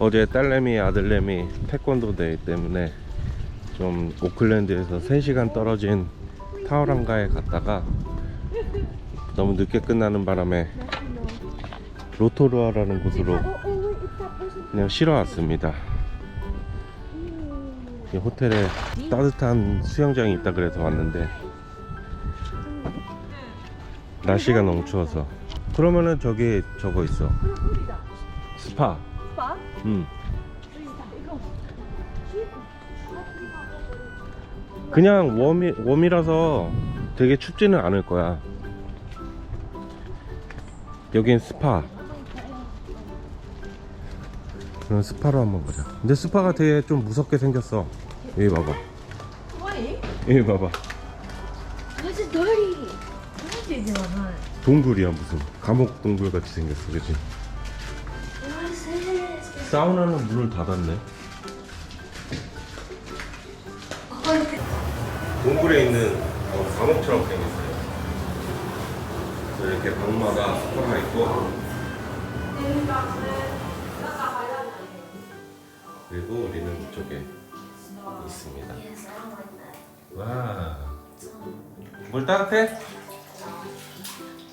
어제 딸내미 아들내미 태권도 대회 때문에 좀 오클랜드에서 3시간 떨어진 타오랑가에 갔다가 너무 늦게 끝나는 바람에 로토루아라는 곳으로 그냥 쉬러 왔습니다. 이 호텔에 따뜻한 수영장이 있다 그래서 왔는데 날씨가 너무 추워서. 그러면은 저기 저거 있어. 스파 음. 그냥 웜이, 웜이라서 되게 춥지는 않을 거야. 여긴 스파. 그럼 스파로 한번 가자. 근데 스파가 되게 좀 무섭게 생겼어. 여기 봐봐. 여기 봐봐. 동굴이야 무슨. 감옥 동굴 같이 생겼어 그치? 사우나는 문을 닫았네 동굴에 있는 어, 감옥처럼 생겼어요 이렇게 방마다 스파가 있고 그리고 우리는 이쪽에 있습니다 와. 물 따뜻해?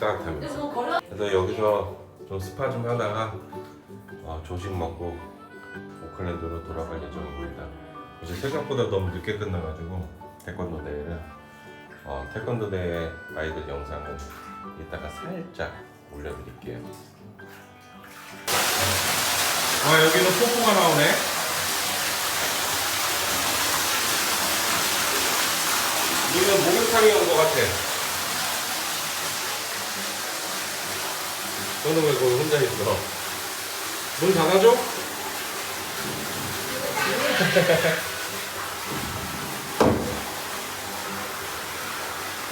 따뜻합니다. 그래서 여기서 좀 스파 좀 하다가 어, 조식 먹고 오클랜드로 돌아갈 예정입니다. 이제 생각보다 너무 늦게 끝나가지고 태권도 대회를 어, 태권도 대회 아이들 영상은 이따가 살짝 올려드릴게요. 아 여기는 폭포가 나오네. 이건 목욕탕이 온 것 같아. 너는 왜 거기 혼자 있어? 문 닫아줘?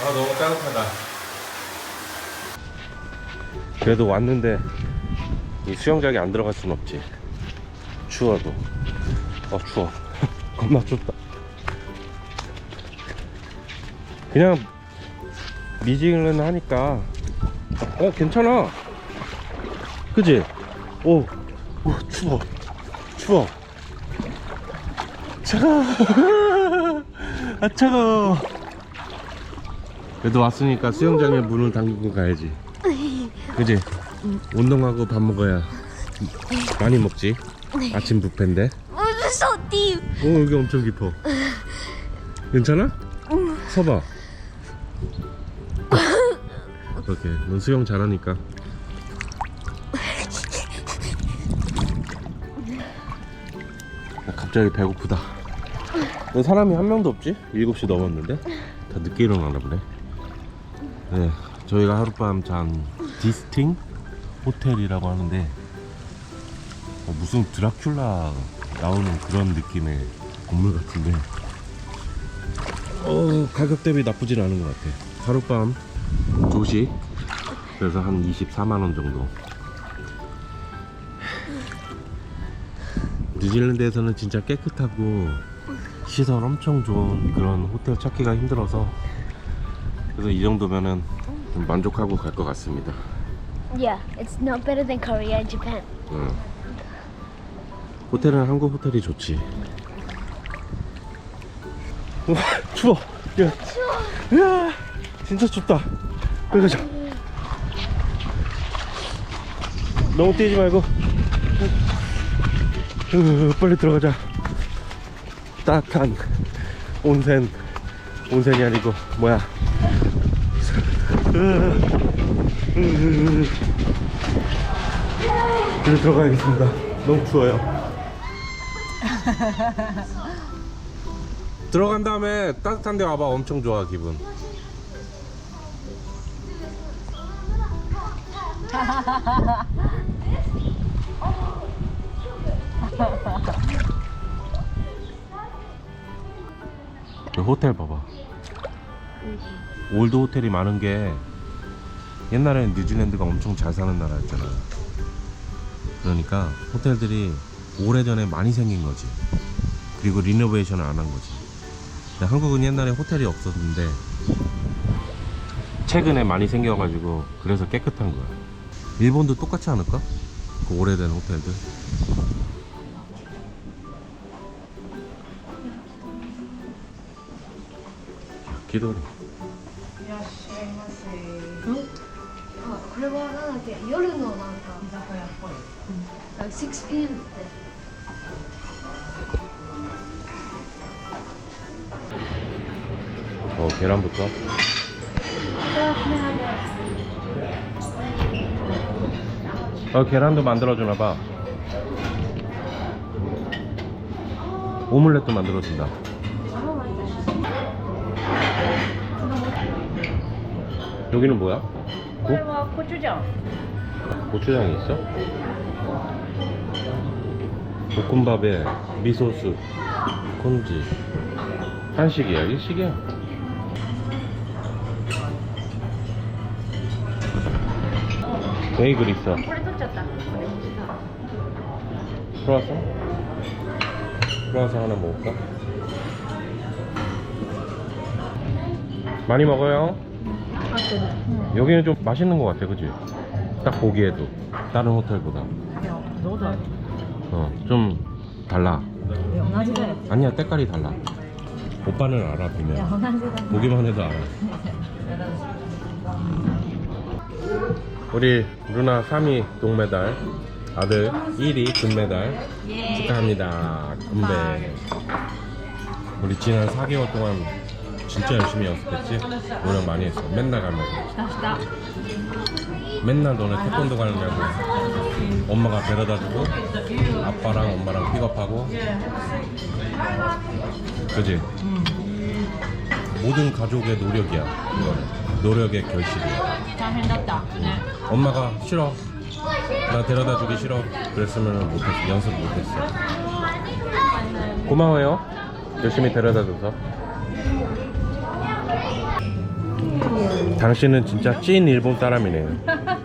아 너무 따뜻하다. 그래도 왔는데 이 수영장에 안 들어갈 순 없지. 추워도. 어 추워. 겁나 춥다. 그냥 미징은 하니까 어 괜찮아 그지? 오, 오 추워. 추워. 차가워. 아 차가워. 그래도 왔으니까 수영장에 문을 잠그고 가야지. 그지? 운동하고 밥 먹어야 많이 먹지? 아침 뷔페인데? It's so deep. 오 여기 엄청 깊어. 괜찮아? 서봐. 이렇게 넌 수영 잘하니까 갑자기 배고프다. 왜 사람이 한 명도 없지? 7시 넘었는데? 다 늦게 일어나나 보네. 네 저희가 하룻밤 잔 디스팅 호텔이라고 하는데 어, 무슨 드라큘라 나오는 그런 느낌의 건물 같은데. 어 가격 대비 나쁘진 않은 것 같아. 하룻밤 조식 그래서 한 24만원 정도 뉴질랜드에서는 진짜 깨끗하고 시설 엄청 좋은 그런 호텔 찾기가 힘들어서 그래서 이 정도면은 좀 만족하고 갈 것 같습니다 Yeah, it's not better than Korea and Japan. 응. 호텔은 한국 호텔이 좋지. 우와, 추워. 야, 추워. 야, 진짜 춥다. 빨리 가자. 너무 뛰지 말고. 으, 빨리 들어가자. 따뜻한 온센, 온센이 아니고 뭐야? 으, 으, 으, 으. 이리 들어가야겠습니다. 너무 추워요. 들어간 다음에 따뜻한 데 와봐. 엄청 좋아, 기분. 호텔 봐봐. 올드 호텔이 많은 게 옛날에는 뉴질랜드가 엄청 잘 사는 나라였잖아. 그러니까 호텔들이 오래전에 많이 생긴 거지. 그리고 리노베이션을 안 한 거지. 한국은 옛날에 호텔이 없었는데 최근에 많이 생겨가지고 그래서 깨끗한 거야. 일본도 똑같지 않을까? 그 오래된 호텔들. 기도리 いらっしゃいませ。あこれはなんだっけ夜のなんか居酒屋っぽい。あ 6pm って 어 계란부터 어 계란도 만들어주나 봐 오믈렛도 만들어준다 여기는 뭐야? 오늘 뭐 고추장. 고추장이 있어? 볶음밥에 미소스, 콘지. 한식이야, 일식이야. 베이글 있어. 머리 쫓았다. 크로아상? 크로아상 하나 먹을까? 많이 먹어요. 응. 여기는 좀 맛있는 것 같아, 그지? 딱 보기에도 다른 호텔보다. 어, 좀 달라. 아니야, 때깔이 달라. 오빠는 알아 보면. 보기만 해도 알아. 우리 루나 3위 동메달, 아들 1위 금메달 예. 축하합니다. 금메. 우리 지난 4개월 동안 진짜 열심히 연습했지? 노력 많이 했어. 맨날 가면. 나다 맨날 너네 태권도 가느냐고. 엄마가 데려다 주고, 아빠랑 엄마랑 픽업하고. 그지? 모든 가족의 노력이야, 이거는. 노력의 결실이야. 잘 해놨다. 네. 엄마가 싫어. 나 데려다 주기 싫어. 그랬으면 못했어. 연습 못했어. 고마워요. 열심히 데려다 줘서. 당신은 진짜 찐 일본 사람이네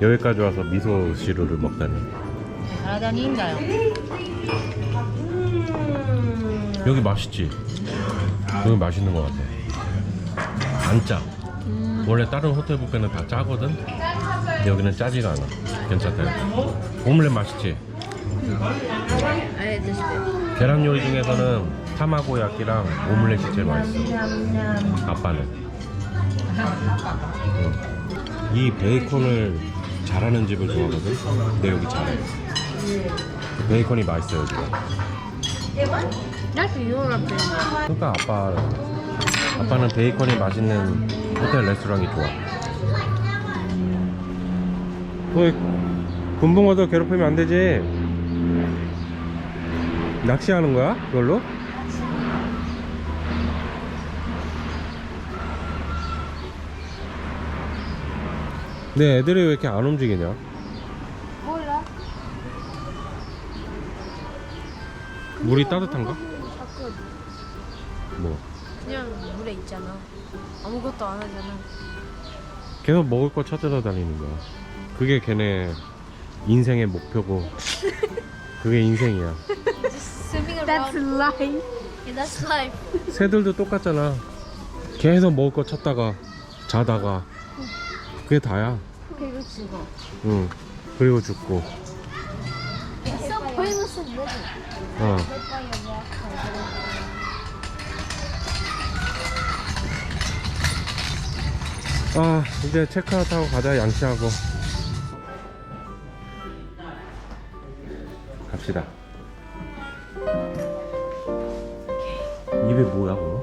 여기까지 와서 미소 시루를 먹다니. 잘하다니 힘자요. 여기 맛있지? 여기 맛있는 것 같아. 안 짜. 원래 다른 호텔 뷔페는 다 짜거든. 여기는 짜지가 않아. 괜찮다. 오믈렛 맛있지? 계란 요리 중에서는 타마고야끼랑 오믈렛이 제일 맛있어. 아빠는. 이 베이컨을 잘하는 집을 좋아하거든. 근데 여기 잘해. 베이컨이 맛있어요 지금. 그러니까 아빠 아빠는 베이컨이 맛있는 호텔 레스토랑이 좋아. 너희 군붕어도 괴롭히면 안 되지. 낚시하는 거야? 그걸로? 근데 애들이 왜 이렇게 안 움직이냐? 몰라 물이 따뜻한가? 뭐 그냥 물에 있잖아 아무것도 안 하잖아 계속 먹을 거 찾으러 다니는 거야. 그게 걔네 인생의 목표고 그게 인생이야. Swimming around That's life yeah, That's life 새들도 똑같잖아. 계속 먹을 거 찾다가 자다가 그게 다야. 그리고 죽어 응. 그리고 죽고. 어. 아 이제 체크아웃하고 가자 양치하고. 갑시다. 입에 뭐야 그거?